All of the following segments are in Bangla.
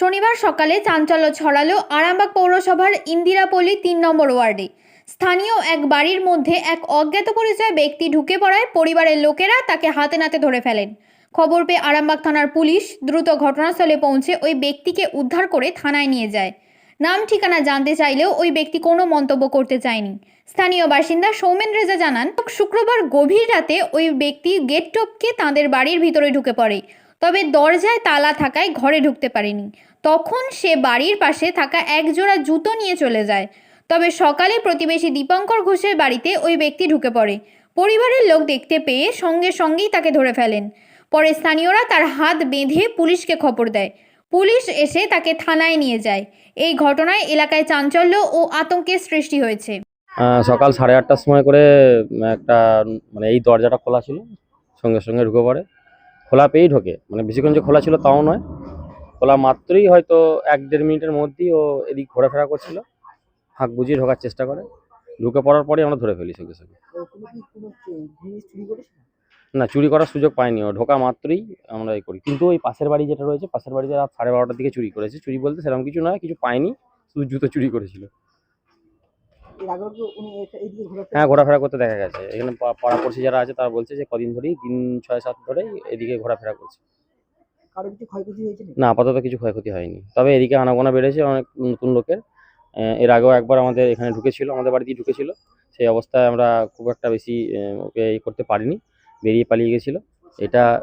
শনিবার সকালে চাঞ্চল্য ছড়ালো আরামবাগ পৌরসভার ইন্দিরাপল্লী তিন নম্বর ওয়ার্ডে। স্থানীয় এক বাড়ির মধ্যে এক অজ্ঞাত পরিচয় ব্যক্তি ঢুকে পড়ায় পরিবারের লোকেরা তাকে হাতে নাতে ধরে ফেলেন। খবর পেয়ে আরামবাগ থানার পুলিশ দ্রুত ঘটনাস্থলে পৌঁছে ওই ব্যক্তিকে উদ্ধার করে থানায় নিয়ে যায়। নাম ঠিকানা জানতে চাইলেও ওই ব্যক্তি কোনো মন্তব্য করতে চায়নি। স্থানীয় বাসিন্দা সৌমেন রেজা জানান, শুক্রবার গভীর রাতে ওই ব্যক্তি গেট টপকে তাঁদের বাড়ির ভিতরে ঢুকে পড়ে। তবে দরজায় তালা থাকায় ঘরে ঢুকতে পারেনি। তখন সে বাড়ির পাশে থাকা এক জোড়া জুতো নিয়ে চলে যায়। তবে সকালে প্রতিবেশী দীপঙ্কর ঘোষের বাড়িতে ওই ব্যক্তি ঢুকে পড়ে। পরিবারের লোক দেখতে পেয়ে সঙ্গে সঙ্গেই তাকে ধরে ফেলেন। পরে স্থানীয়রা তার হাত বেঁধে পুলিশকে খবর দেয়। পুলিশ এসে তাকে থানায় নিয়ে যায়। এই ঘটনায় এলাকায় চাঞ্চল্য ও আতঙ্কের সৃষ্টি হয়েছে। সকাল সাড়ে আটটার সময় করে একটা মানে এই দরজাটা খোলা ছিল। সঙ্গে সঙ্গে ঢুকে পড়ে। খোলা পেয়েই ঢোকে। মানে বেশিক্ষণ যে খোলা ছিল তাও নয়। খোলা মাত্রই হয়তো এক দেড় মিনিটের মধ্যেই ও এদিক ঘোরাফেরা করছিল। ফাঁক বুঝিয়ে ঢোকার চেষ্টা করে। ঢুকে পড়ার পরেই আমরা ধরে ফেলি সঙ্গে সঙ্গে। না, চুরি করার সুযোগ পাইনি। ও ঢোকা মাত্রই আমরা এই করি। কিন্তু ওই পাশের বাড়ি যেটা রয়েছে, পাশের বাড়িতে রাত সাড়ে বারোটার দিকে চুরি করেছে। চুরি বলতে সেরকম কিছু নয়, কিছু পাইনি। শুধু জুতো চুরি করেছিল এর আগেও কি উনি এ- এইদিকে ঘোরাফেরা হ্যাঁ ঘোরাফেরা করতে দেখা গেছে। এখানে পা- পাড়াপড়শি যারা আছে তারা বলছে যে কদিন ধরেই দিন ছয় সাত ধরেই এদিকে ঘোরাফেরা করছে? না আপাতত কিছু ক্ষয়ক্ষতি হয়নি। তবে এদিকে আনাগোনা বেড়েছে অনেক নতুন লোকের। এর আগেও একবার আমাদের এখানে ঢুকেছিল আমাদের বাড়িতেই ঢুকেছিল। সেই অবস্থায় আমরা খুব একটা বেশি ওকে করতে পারিনি বেরিয়ে পালিয়ে গেছিল। এটা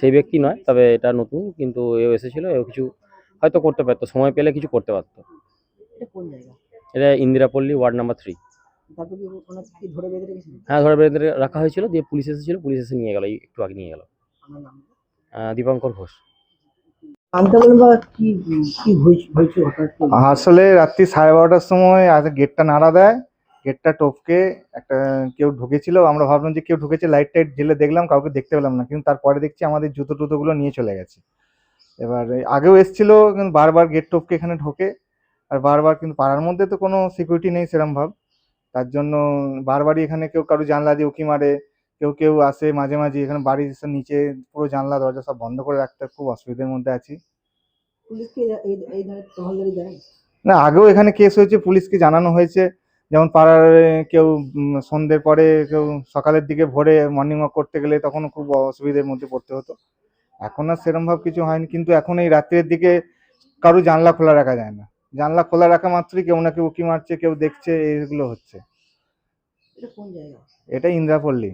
সেই ব্যক্তি নয় তবে এটা নতুন কিন্তু এও এসেছিল এও কিছু হয়তো করতে পারতো সময় পেলে কিছু করতে পারতো। এটা কোন জায়গা? এটা ইন্দিরাপল্লী ওয়ার্ড নাম্বার থ্রি তারপর কি ওনাকে কি ধরে বেঁধে হ্যাঁ রাখা হয়েছিল দিয়ে পুলিশ এসেছিল পুলিশ এসে নিয়ে গেল একটু আগে নিয়ে গেল। আমার দীপঙ্কর ঘোষ। আসলে রাত্রি সাড়ে বারোটার সময় আজ গেটটা নাড়া দেয় গেটটা টপকে একটা কেউ ঢুকেছিল আমরা ভাবলাম যে কেউ ঢুকেছে লাইট টাইট ঢেলে দেখলাম কাউকে দেখতে পেলাম না কিন্তু তারপরে দেখছি আমাদের জুতো টুতোগুলো নিয়ে চলে গেছে। এবার আগেও এসছিল কিন্তু বারবার গেট টপকে এখানে ঢোকে আর বারবার কিন্তু পাড়ার মধ্যে তো কোনো সিকিউরিটি নেই সেরম ভাব। তার জন্য বারবারই এখানে কেউ কারও জানলা দিয়ে উকি মারে কেউ কেউ আসে মাঝে মাঝে এখানে বাড়ির নিচে পুরো জানলা দরজা সব বন্ধ করে রাখতে খুব অসুবিধার মধ্যে আছি। না আগেও এখানে কেস হয়েছে পুলিশকে জানানো হয়েছে। যেমন পাড়ার কেউ সন্ধ্যের পরে কেউ সকালের দিকে ভোরে মর্নিং ওয়াক করতে গেলে তখন খুব অসুবিধার মধ্যে পড়তে হতো। এখন আর সেরম ভাব কিছু হয়নি কিন্তু এখন এই রাত্রের দিকে কারও জানলা খোলা রাখা যায় না। জানলা খোলা রাখা মাত্রই কেউ না কেউ উকি মারছে কেউ দেখছে এইগুলো হচ্ছে। এটা ইন্দ্রাপল্লী।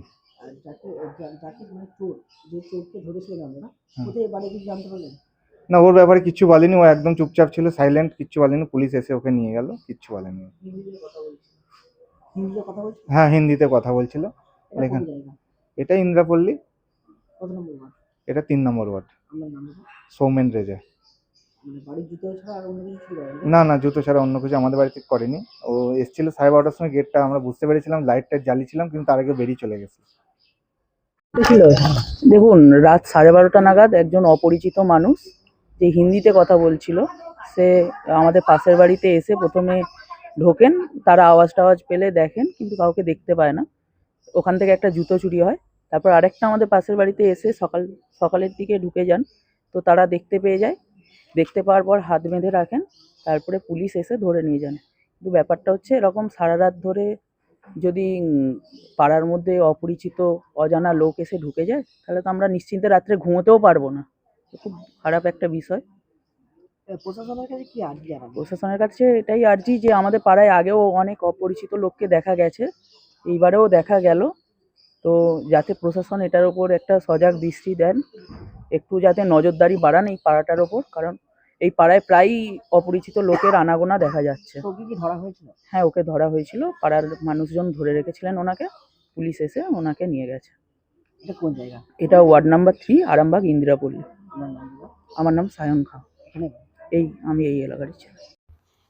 মানে না? ওর ব্যাপারে কিচ্ছু বলেনি ও একদম চুপচাপ ছিল সাইলেন্ট কিচ্ছু বলেনি পুলিশ এসে ওকে নিয়ে গেল কিচ্ছু বলেনি। হ্যাঁ হিন্দিতে কথা বলছিল। এটা ইন্দ্রাপল্লী। এটা তিন নম্বর ওয়ার্ড। সৌমেন রেজা। না? না জুতো ছাড়া অন্য কিছু আমাদের বাড়িতে করেনি। ও এসেছিল সাড়ে বারোটার সময় গেটটা আমরা বুঝতে পেরেছিলাম লাইট টাইট জ্বালিয়েছিলাম কিন্তু তার আগে বেরিয়ে চলে গেছে। ছিল। দেখুন রাত সাড়ে বারোটা নাগাদ একজন অপরিচিত মানুষ যে হিন্দিতে কথা বলছিল সে আমাদের পাশের বাড়িতে এসে প্রথমে ঢোকেন তারা আওয়াজ টাওয়াজ পেলে দেখেন কিন্তু কাউকে দেখতে পায় না। ওখান থেকে একটা জুতো চুরি হয় তারপর আরেকটা আমাদের পাশের বাড়িতে এসে সকাল সকালের দিকে ঢুকে যান তো তারা দেখতে পেয়ে যায়। দেখতে পাওয়ার পর হাত বেঁধে রাখেন তারপরে পুলিশ এসে ধরে নিয়ে যান। কিন্তু ব্যাপারটা হচ্ছে এরকম সারা রাত ধরে যদি পাড়ার মধ্যে অপরিচিত অজানা লোক এসে ঢুকে যায় তাহলে তো আমরা নিশ্চিন্তে রাত্রে ঘুমোতেও পারব না। খুব খারাপ একটা বিষয়। প্রশাসনের কাছে কি আর্জি প্রশাসনের কাছে এটাই আর্জি যে আমাদের পাড়ায় আগেও অনেক অপরিচিত লোককে দেখা গেছে এইবারেও দেখা গেল। তো যাতে প্রশাসন এটার ওপর একটা সজাগ দৃষ্টি দেন একটু যাতে নজরদারি বাড়ান এই পাড়াটার ওপর কারণ এই পাড়ায় প্রায়ই অপরিচিত লোকের আনাগোনা দেখা যাচ্ছে। ধরা হয়েছিল? হ্যাঁ ওকে ধরা হয়েছিল। পাড়ার মানুষজন ধরে রেখেছিলেন ওনাকে। পুলিশ এসে ওনাকে নিয়ে গেছে। এটা কোন জায়গা? এটা ward number three Arambagh Indirapalli. আমার নাম সায়ন খা। এই আমি এই এলাকারই ছেলে।